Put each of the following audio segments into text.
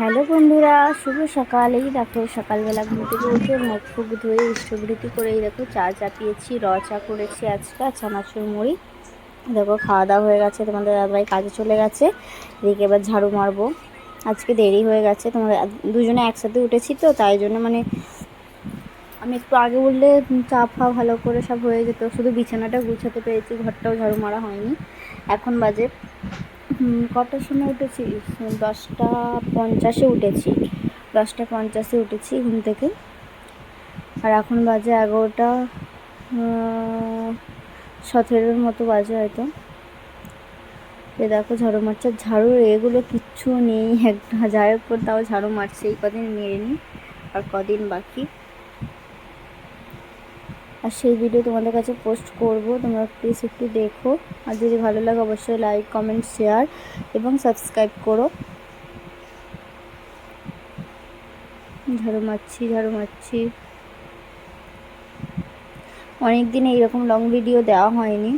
Hello বন্ধুরা, শুভ সকাল। এই দেখো, সকালবেলা ঘুম থেকে উঠে মুখ ফুক ধুয়ে ইষ্টবৃত্তি করে এই দেখো চা চাপিয়েছি, র চা করেছি আজকে, আর চানাচুর মুড়ি। দেখো, খাওয়া দাওয়া হয়ে গেছে, তোমাদের দাদাভাই কাজে চলে গেছে। এদিকে এবার ঝাড়ু মারবো। আজকে দেরি হয়ে গেছে, তোমাদের দুজনে একসাথে উঠেছি তো, তাই জন্য মানে আমি একটু আগে উঠলে চা ফা ভালো করে সব হয়ে যেত। শুধু বিছানাটা গুছাতে পেরেছি, ঘরটাও ঝাড়ু মারা হয়নি। এখন বাজে কটার সময় উঠেছি? দশটা পঞ্চাশে উঠেছি। দশটা পঞ্চাশে উঠেছি ঘুম থেকে। আর এখন বাজে এগারোটা সতেরোর মতো বাজে হয়তো। এ দেখো ঝাড়ু মারছে। ঝাড়ুর এগুলো কিচ্ছু নেই। হোক করে তাও ঝাড়ু মারছে। এই কদিন মেরে নি আর কদিন বাকি? আর সেই ভিডিও তোমাদের কাছে পোস্ট করব। তোমরা প্লিজ একটু দেখো। আর যদি ভালো লাগে, অবশ্যই লাইক কমেন্ট শেয়ার এবং সাবস্ক্রাইব করো। ঝাড়ু মারছি ঝাড়ু মারছি। অনেক দিন এইরকম লং ভিডিও দেওয়া হয়নি।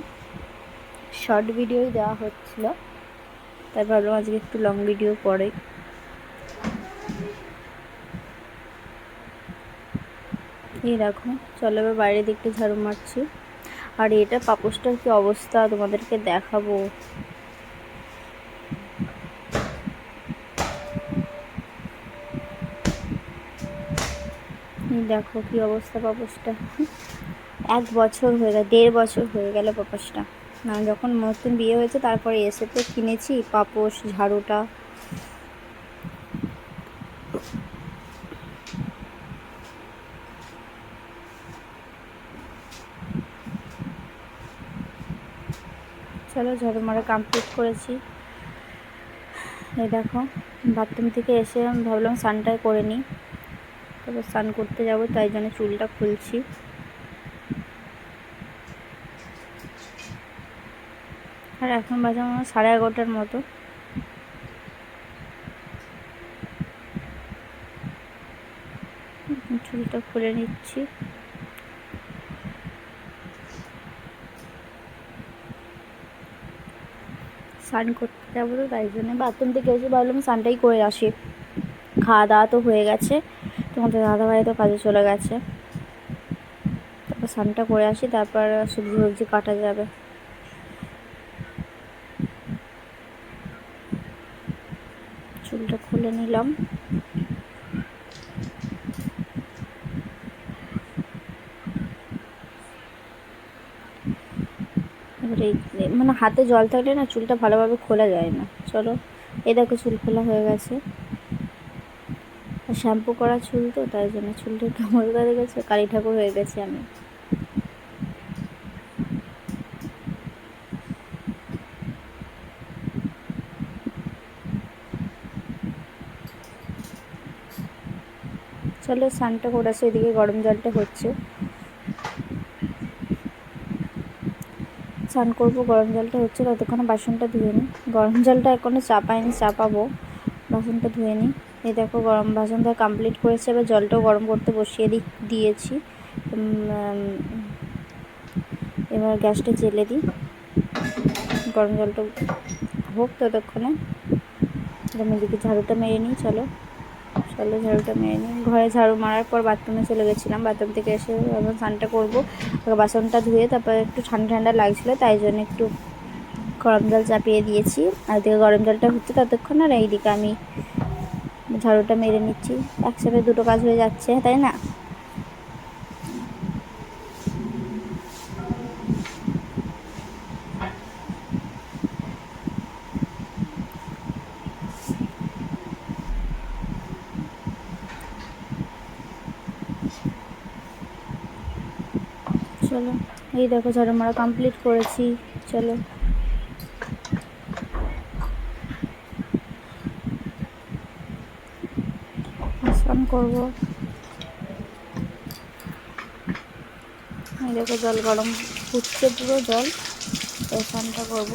শর্ট ভিডিওই দেওয়া হচ্ছিল। তাই ভাবলাম আজকে একটু লং ভিডিও পরে এই দেখো, চলো এবার বাইরের দিকটা ঝাড়ু মারছি। আর এটা পাপোশটার কি অবস্থা? তোমাদেরকে দেখাবো। দেখো কি অবস্থা পাপোশটা। এক বছর হয়ে গেল, দেড় বছর হয়ে গেল পাপোশটা। না, যখন নতুন বিয়ে হয়েছে, তারপরে এসে তো কিনেছি পাপোশ, ঝাড়ুটা। চলো ঝাড়ু মারা কমপ্লিট করেছি। এই দেখো বাথরুম থেকে এসে ভাবলাম স্নানটাই করে নিই। তারপর স্নান করতে যাব, তাই জন্য চুলটা খুলছি। আর এখন বাজে আমার সাড়ে এগারোটার মতো। চুলটা খুলে নিচ্ছি। স্নান করতে যাব তো, তাই জন্য বাথরুম থেকে এসে ভাবলাম স্নানটাই করে আসি। খাওয়া দাওয়া তো হয়ে গেছে, তোমাদের দাদাভাই তো কাজে চলে গেছে। তারপর স্নানটা করে আসি, তারপর সবজি সবজি কাটা যাবে। চুলটা খুলে নিলাম। মানে হাতে জল থাকলে না চুলটা ভালোভাবে খোলা যায় না। চলো এ দেখো চুল খোলা হয়ে গেছে। শ্যাম্পু করা চুল তো, তাই জন্য চুলটা কেমন করে গেছে কালী ঠাকুর হয়ে গেছে আমি। চলো স্নানটা করে এদিকে গরম জলটা হচ্ছে। স্নান করব, গরম জলটা হচ্ছে ততক্ষণে বাসনটা ধুয়ে নিই। গরম জলটা এখনও চাপাইনি চাপাবো। বাসনটা ধুয়ে নিই। এই দেখো গরম বাসনটা কমপ্লিট করেছে, এবার জলটাও গরম করতে বসিয়ে দিই দিয়েছি। এবার গ্যাসটা জেলে দিই। গরম জলটা হোক ততক্ষণে। আমি এদিকে ঝাড়ুটা মেরে নিই, চলো। চলো ঝাড়ুটা মেরে নিই। ঘরে ঝাড়ু মারার পর বাথরুমে চলে গেছিলাম। বাথরুম থেকে এসে এখন স্নানটা করব। বাসনটা ধুয়ে তারপর একটু ঠান্ডা ঠান্ডা লাগছিল, তাই জন্য একটু গরম জল চাপিয়ে দিয়েছি। আর দিকে গরম জলটা হচ্ছে ততক্ষণ আর এইদিকে আমি ঝাড়ুটা মেরে নিচ্ছি। একসাথে দুটো কাজ হয়ে যাচ্ছে, তাই না? চলো। এই দেখো ঝাড়ু মারা কমপ্লিট করেছি, চলো। স্নান করব। এই দেখো, জল গরম ফুটছে পুরো জল স্নানটা করব।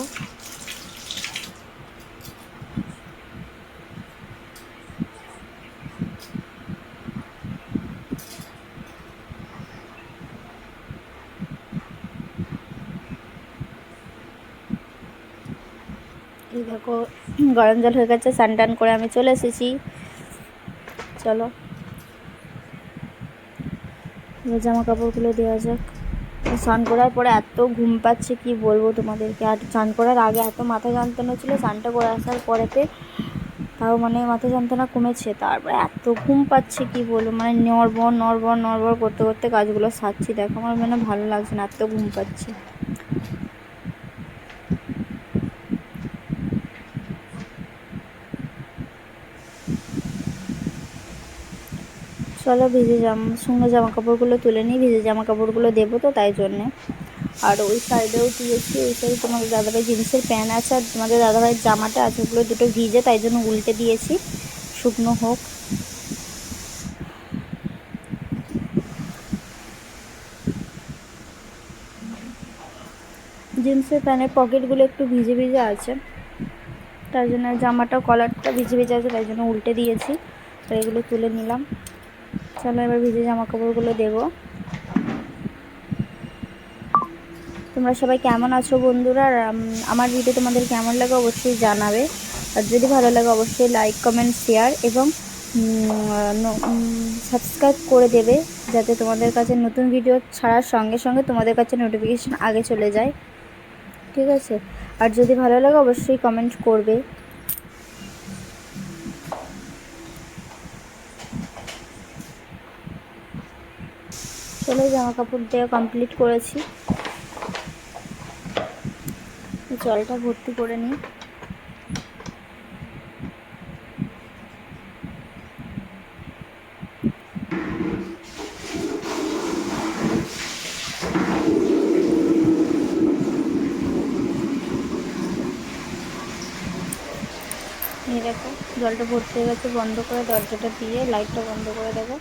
দেখো, গরম জল হয়ে গেছে, স্নান টান করে আমি চলে এসেছি। চলো। জামা কাপড়গুলো দেওয়া যাক। স্নান করার পরে এত ঘুম পাচ্ছে, কি বলব তোমাদেরকে? আর স্নান করার আগে এত মাথা যন্ত্রণা ছিল স্নানটা করে আসার পরেতে তাও মানে মাথা যন্ত্রণা কমেছে। তারপরে এত ঘুম পাচ্ছে, কি বলব? মানে নড়বড় নড়বড় নড়বড় করতে করতে কাজগুলো সারছি। দেখো, আমার মানে ভালো লাগছে না, এত ঘুম পাচ্ছে। চলো ভিজে জামা শুকনো জামা কাপড়গুলো তুলে নিই, ভিজে জামা কাপড়গুলো দেবো তো তাই জন্যে। আর ওই সাইডেও দিয়েছি, ওই সাইডে তোমাদের দাদাভাই জিন্সের প্যান্ট আছে, আর তোমাদের দাদাভাইয়ের জামাটা আছে, ওগুলো দুটো ভিজে, তাই জন্য উল্টে দিয়েছি। শুকনো হোক। জিন্সের প্যান্টের পকেটগুলো একটু ভিজে ভিজে আছে। তার জন্য জামাটা কলারটা ভিজে ভিজে আছে, তাই জন্য উল্টে দিয়েছি। আর এগুলো তুলে নিলাম। চলো এবার ভিজে জামা কাপড়গুলো দেবো। তোমরা সবাই কেমন আছো বন্ধুরা? আর আমার ভিডিও তোমাদের কেমন লাগে অবশ্যই জানাবে। আর যদি ভালো লাগে, অবশ্যই লাইক কমেন্ট শেয়ার এবং সাবস্ক্রাইব করে দেবে যাতে তোমাদের কাছে নতুন ভিডিও ছাড়ার সঙ্গে সঙ্গে তোমাদের কাছে নোটিফিকেশান আগে চলে যায়। ঠিক আছে? আর যদি ভালো লাগে, অবশ্যই কমেন্ট করবে। চলো জামা কাপড় দেওয়া কমপ্লিট করেছি। জলটা ভর্তি করে নিই। দেখো, জলটা ভর্তি হয়ে গেছে, বন্ধ করে দরজাটা দিয়ে লাইটটা বন্ধ করে দেবো।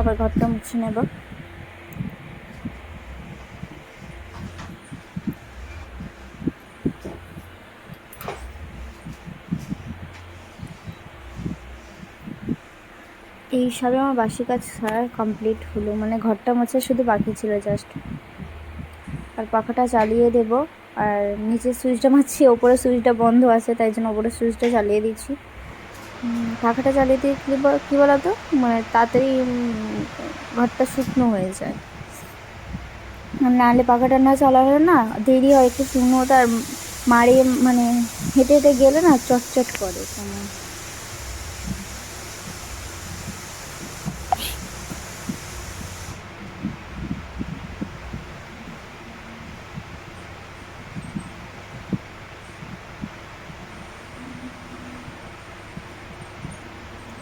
আবার ঘরটা মুছে নেব। এই সবে আমার বাসি কাজ সারা কমপ্লিট হলো মানে ঘরটা মোছা শুধু বাকি ছিল জাস্ট আর পাখাটা চালিয়ে দেব, আর নিচের সুইচটা মারছি ওপরে সুইচটা বন্ধ আছে, তাই জন্য ওপরে সুইচটা চালিয়ে দিচ্ছি। পাখাটা চালিয়ে দিয়ে কী কী বলতো? মানে তাড়াতাড়ি ঘরটা শুকনো হয়ে যায়। নাহলে পাখাটা না চালালে না দেরি হয়, একটু শুকনো তার মারে মানে হেঁটে হেঁটে গেলে না চটচট করে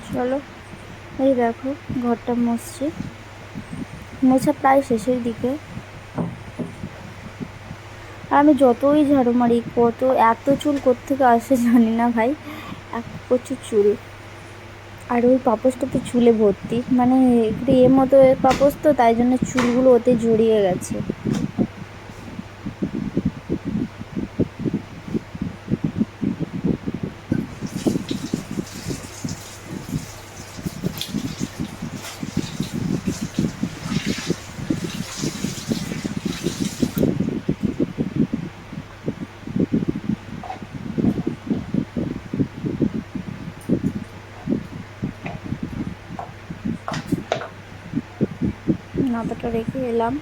চলো এই দেখো, ঘরটা মুছছি। মোছা প্রায় শেষের দিকে। আর আমি যতই ঝাড়ু মারি, কত, এত চুল কোত্থেকে আসে জানি না ভাই, এক প্রচুর চুল। আর ওই পাপোসটা তো চুলে ভর্তি। মানে একটু এর মতো পাপোস তো, তাই জন্য চুলগুলো ওতে জড়িয়ে গেছে। নাতাটা রেখে এলাম।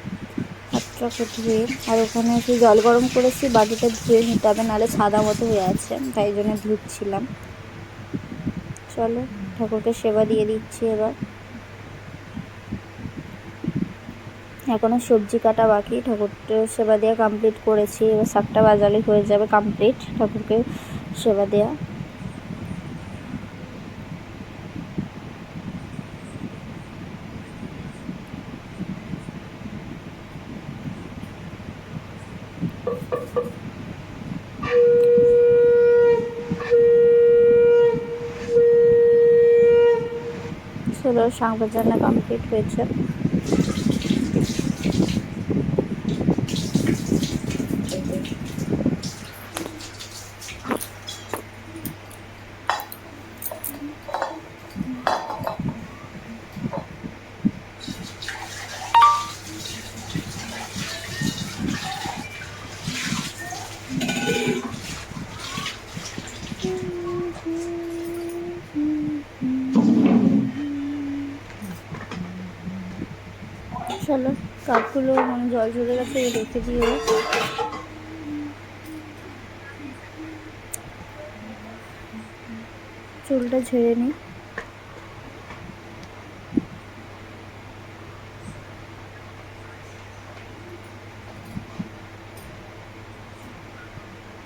হাতটাকে ধুয়ে আর ওখানে একটু জল গরম করেছি, বাটিটা ধুয়ে নিতে হবে, নাহলে সাদা মতো হয়ে আছে, তাই জন্য ধুচ্ছিলাম। চলো, ঠাকুরকে সেবা দিয়ে দিচ্ছি এবার। এখনও সবজি কাটা বাকি, ঠাকুরকে সেবা দেওয়া কমপ্লিট করেছি। এবার শাকটা বাজালে হয়ে যাবে কমপ্লিট ঠাকুরকে সেবা দেওয়া শাক কমপ্লিট হয়েছে কাপগুলো মানে জল ঝরে গেছে রেখে দিয়ে চুলটা ঝেড়ে নিই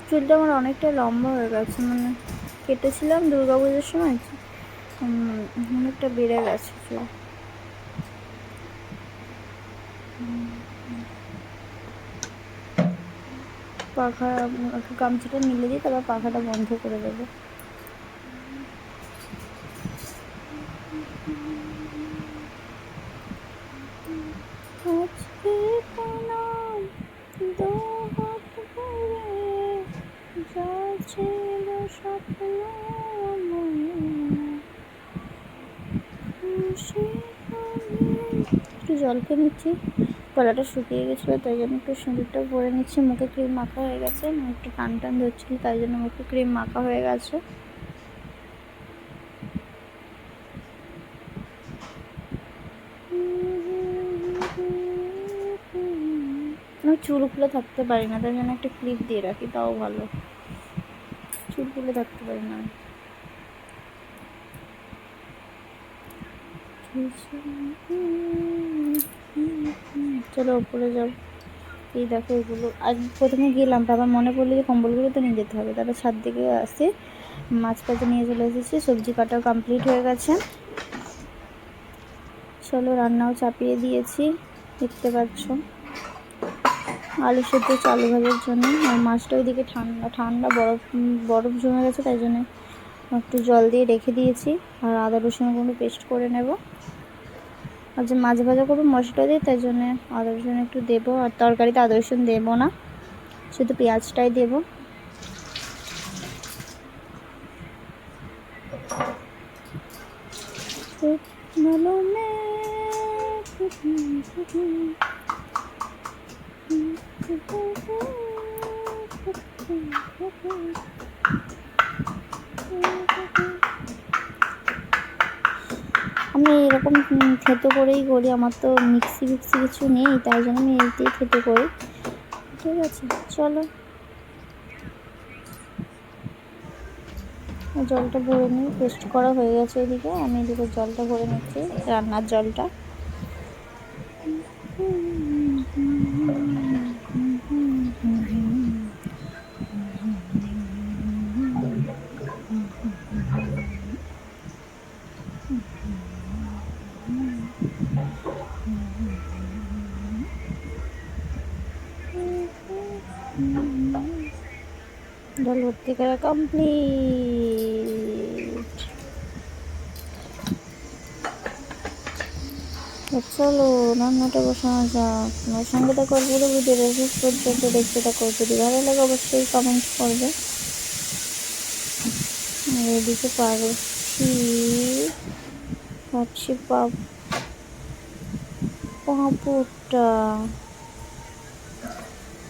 চুলটা আমার অনেকটা লম্বা হয়ে গেছে মানে কেটেছিলাম দুর্গা পুজোর সময় অনেকটা বেড়ে গেছে চুল। পাখা গামছাটা মিলে দিই তারপর পাখাটা বন্ধ করে দেবো। ছিল একটু জল খেয়ে নিচ্ছি। গলাটা শুকিয়ে গেছিল, তাই জন্য একটু সিঁদুরটা ভরে নিচ্ছি। মুখে ক্রিম মাখা হয়ে গেছে মানে একটু টান টান ধরছিল, তাই জন্য মুখে ক্রিম মাখা হয়ে গেছে। আমি চুল খুলে থাকতে পারি না, তাই জন্য একটা ক্লিপ দিয়ে রাখি, তাও ভালো। চুল খুলে থাকতে পারি না। আমি। চলো ওপরে যাও। এই দেখো এগুলো। আজ প্রথমে গেলাম, তারপর মনে পড়ল যে কম্বলগুলো তো নিয়ে যেতে হবে। তারপর ছাদ দিকে আসে মাছ পাতে নিয়ে চলে এসেছি, সবজি কাটাও কমপ্লিট হয়ে গেছে। চলো রান্নাও চাপিয়ে দিয়েছি, দেখতে পাচ্ছ। আলু সেদ্ধ চালু ভাজার জন্য। আর মাছটা ওইদিকে ঠান্ডা ঠান্ডা বরফ বরফ জমে গেছে, তাই জন্য একটু জল দিয়ে রেখে দিয়েছি। আর আদা রসুন গুঁড়ো পেস্ট করে নেব। আর যে মাছ ভাজা করব, মশলা দিই তাই জন্য আদা রসুন একটু দেবো। আর তরকারিতে আদা রসুন দেবো না, শুধু পেঁয়াজটাই দেবো। আমি এরকম থেতো করেই করি। আমার তো মিক্সি ফিক্সি কিছু নেই, তাই জন্য আমি এইটাই থেতো করি। ঠিক আছে, চলো। জলটা ভরে নিই পেস্ট করা হয়ে গেছে এদিকে। আমি এদিকে জলটা ভরে নিচ্ছি, রান্নার জলটা। জল ভর্তি করা কমপ্লিট চলো রান্নাটা বসানো যাক। সঙ্গে তো করব ভিডিওটা শেষ পর্যন্ত দেখতে থাকো। যদি ভালো লাগে অবশ্যই কমেন্ট করবে। এদিকে পারছি। পাপ পাঁপড়টা।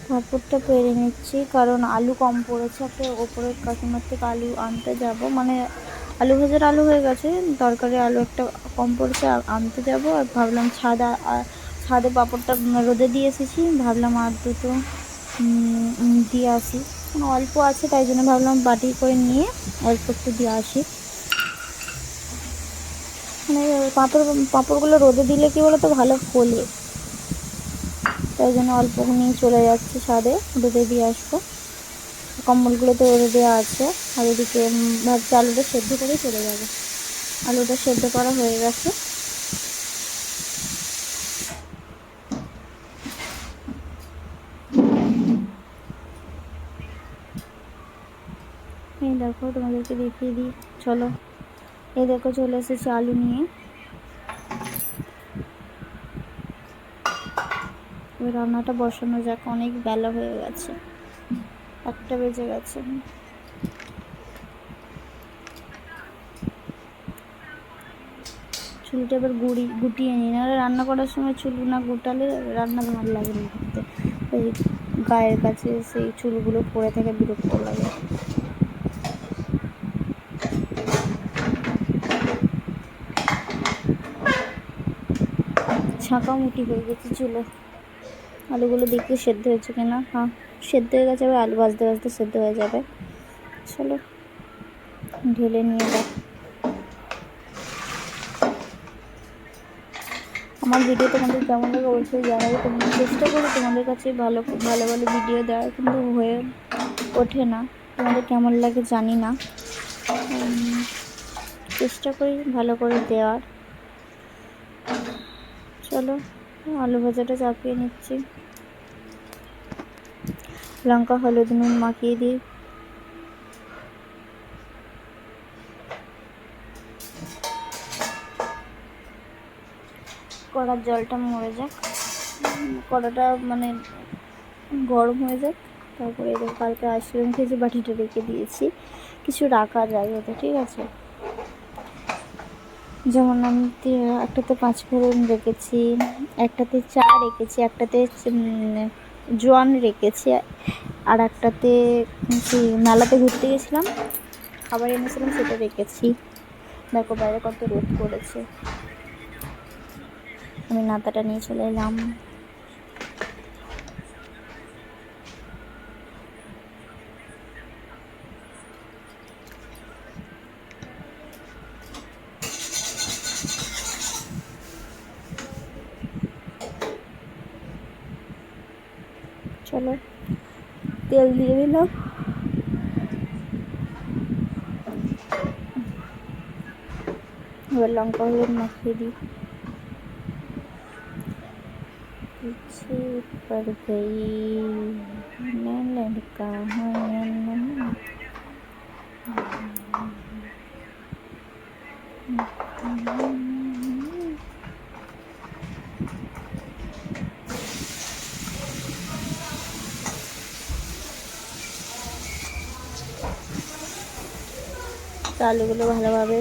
পাঁপড়টা পেরে নিচ্ছি, কারণ আলু কম পড়েছে, একটা ওপরের কাকিমার থেকে আলু আনতে যাব। মানে আলু ভাজার আলু হয়ে গেছে, তরকারি আলু একটা কম পড়েছে আনতে যাব। আর ভাবলাম ছাদা ছাদে পাঁপড়টা রোদে দিয়ে এসেছি, ভাবলাম আর দুটো দিয়ে আসি। অল্প আছে, তাই জন্য ভাবলাম বাটি করে নিয়ে অল্প একটু দিয়ে আসি। মানে পাঁপড়, পাঁপড়গুলো রোদে দিলে কি বলো তো ভালো ফোলে। তাই জন্য অল্প নিয়ে চলে যাচ্ছি ছাদে রোদে দিয়ে আসব। কম্বলগুলো তো রোদে দেওয়া আছে, আর এদিকে ভাবছি আলুটা সেদ্ধ করে চলে যাবে। আলুটা সেদ্ধ করা হয়ে গেছে। এই দেখো, তোমাদেরকে দেখিয়ে দিই। চলো। এই দেখো, চলে এসেছে আলু নিয়ে। এবার রান্নাটা বসানো যাক, অনেক বেলা হয়ে গেছে। একটা বেজে গেছে। চুলটা এবার গুড়ি, গুটিয়ে নিই। নাহলে রান্না করার সময় চুল না গুটালে রান্না ভালো লাগে না করতে ওই গায়ের কাছে সেই চুলগুলো পড়ে থেকে, বিরক্ত লাগে। ঝাঁকামুটি হয়ে গেছে চুলো। আলুগুলো দেখতে সেদ্ধ হয়েছে কিনা? হ্যাঁ সেদ্ধ হয়ে গেছে আবার আলু ভাজতে ভাজতে সেদ্ধ হয়ে যাবে। চলো, ঢেলে নিয়ে দেখ আমার ভিডিও তোমাদের কেমন লাগে অবশ্যই জানাবে। তোমাদের চেষ্টা করি তোমাদের কাছে ভালো ভালো ভালো ভিডিও দেওয়ার, কিন্তু হয়ে ওঠে না। তোমাদের কেমন লাগে জানি না। চেষ্টা করি ভালো করে দেওয়ার। চলো। আলু ভাজাটা চাপিয়ে নিচ্ছি। লঙ্কা, হলুদ, নুন মাখিয়ে দিই। কড়ার জলটা মরে যাক। কড়াটা মানে গরম হয়ে যাক। তারপরে কালকে আইসক্রিম খেয়েছি, বাটিটা রেখে দিয়েছি। কিছু রাখা যায় ওতে ঠিক আছে? যেমন আমি একটাতে পাঁচ ফোড়ন রেখেছি, একটাতে চা রেখেছি, একটাতে জোয়ান রেখেছি, আর একটাতে মেলাতে ঘুরতে গেছিলাম, খাবার এনেছিলাম সেটা রেখেছি। দেখো বাইরে কত রোদ করেছে আমি নাতাটা নিয়ে চলে এলাম। তেল দিয়ে দিলাম এবার লঙ্কা হলুদ মাখিয়ে দিই पीछे पड़ गई मैं लड़का हूँ তো আলুগুলো ভালোভাবে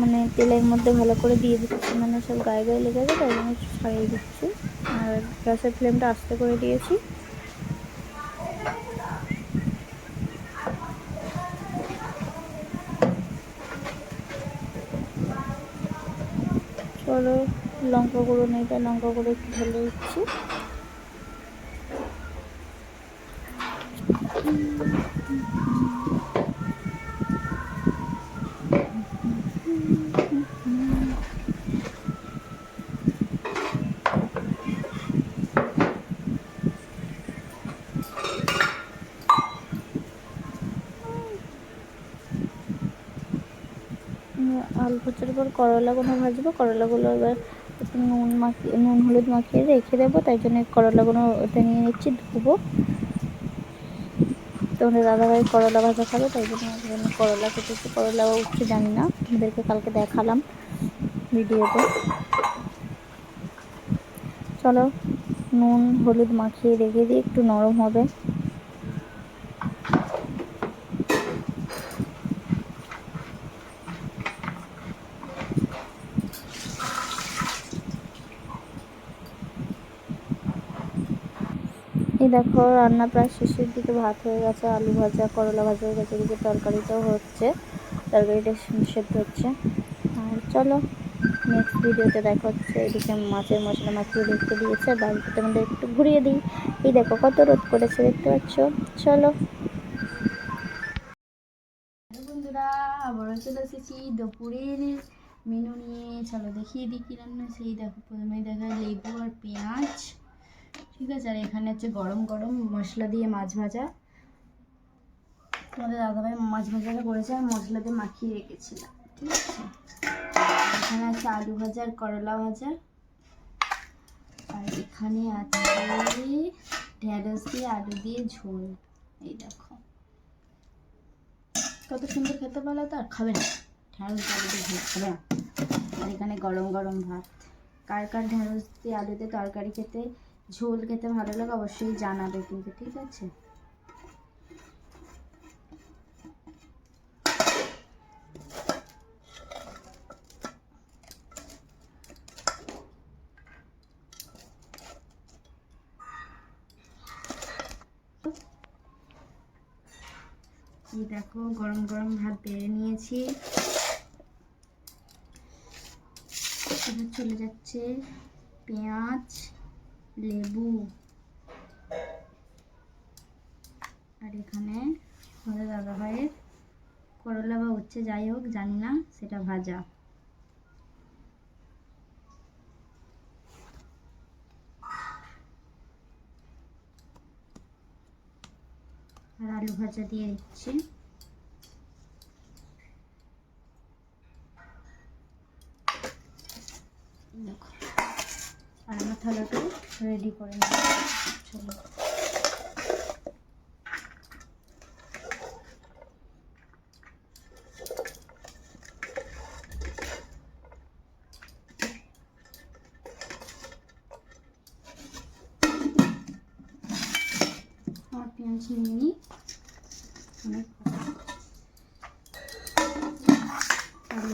মানে তেলের মধ্যে ভালো করে দিয়ে দিচ্ছি। মানে সব গায়ে গায়ে লেগে যাবে তাই জন্য ছাড়িয়ে দিচ্ছি। আর গ্যাসের ফ্লেমটা আস্তে করে দিয়েছি। চলো লঙ্কা গুঁড়ো নেই তাই লঙ্কা গুঁড়ো একটু ঢেলে দিচ্ছি। করলাগুলো ভাজবো করলাগুলো এবার একটু নুন মাখিয়ে, নুন হলুদ মাখিয়ে রেখে দেবো, তাই জন্য করলাগুলো ওটা নিয়ে নিচ্ছি, ধুবো। তোমাদের দাদাভাই করলা ভাজা খাবে, তাই জন্য জন্য করলা কেটেছি, করলা উঠছে জানি না, তোমাদেরকে কালকে দেখালাম ভিডিওতে। চলো, নুন, হলুদ মাখিয়ে রেখে দিই একটু নরম হবে। এই দেখো, রান্না প্রায় শেষের দিকে ভাত হয়ে গেছে, আলু ভাজা, করলা ভাজা হয়ে গেছে, এদিকে তরকারিটাও হচ্ছে। তরকারিটা সেদ্ধ হচ্ছে। আর চলো নেক্সট ভিডিওতে দেখা হচ্ছে। এদিকে মাছের মশলা মাখিয়ে রেখে দিয়েছে বাড়িতে তোমাদের একটু ঘুরিয়ে দিই। এই দেখো, কত রোদ করেছে, দেখতে পাচ্ছ? চলো। বন্ধুরা, আবারও চলে এসেছি দুপুরের মেনু নিয়ে। চলো দেখিয়ে দিই রান্না, সেই দেখো প্রথমে দেখা লেবু আর পেঁয়াজ। ঠিক আছে, আর এখানে হচ্ছে গরম গরম মশলা দিয়ে মাছ ভাজা। তোমাদের দাদাভাই মাছ ভাজাটা করেছে, আর মশলা দিয়ে মাখিয়ে রেখেছিলাম, ঠিক আছে? এখানে আছে আলু ভাজা আর করলা ভাজা। আর এখানে আছে ঢেঁড়স দিয়ে, আলু দিয়ে ঝোল, এই দেখো। কত সুন্দর খেতে পারল তো আর খাবে না। দিয়ে আলু দিয়ে ঝোল খাবে না। আর এখানে গরম গরম ভাত। কার কার ঢেঁড়স দিয়ে আলুতে তরকারি খেতে ঝোল খেতে ভালো লাগে, অবশ্যই জানাবে কিন্তু, ঠিক আছে? দেখো, গরম গরম ভাত বেড়ে নিয়েছি। চলে যাচ্ছে পেঁয়াজ। লেবু। আর এখানে আমাদের দাদা ভাইয়ের করলা বা উচ্ছে, যাই হোক, জানি না, সেটা ভাজা। আর আলু ভাজা দিয়ে দিচ্ছি। আর আমার থালাটাও রেডি করে চলো।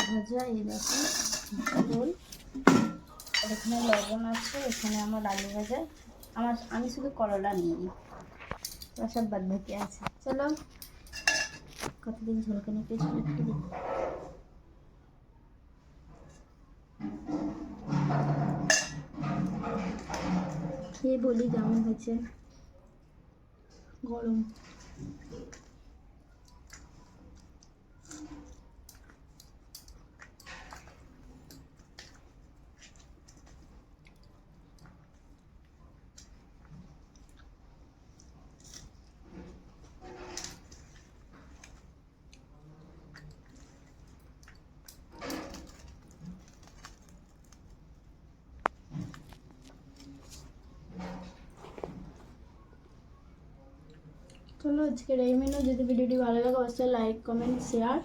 ভাজা এই দেখো ঝোল। আর এখানে লবণ আছে, এখানে আমার আলু ভাজা। আমার, আমি শুধু করলা নিয়ে নিই। সব বাদ বাকি আছে। চলো, কতদিন ঝোলকে নিয়ে পেছনে একটু বলি কেমন হয়েছে। গরম। চলো, আজকের এই মেনু যদি ভিডিওটি ভালো লাগে, অবশ্যই লাইক কমেন্ট শেয়ার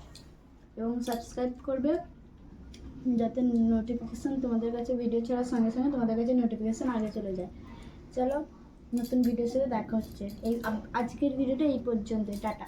এবং সাবস্ক্রাইব করবে, যাতে নোটিফিকেশান তোমাদের কাছে ভিডিও ছাড়ার সঙ্গে সঙ্গে তোমাদের কাছে নোটিফিকেশান আগে চলে যায়। চলো, নতুন ভিডিও সাথে দেখা হচ্ছে। এই আজকের ভিডিওটা এই পর্যন্ত টাটা।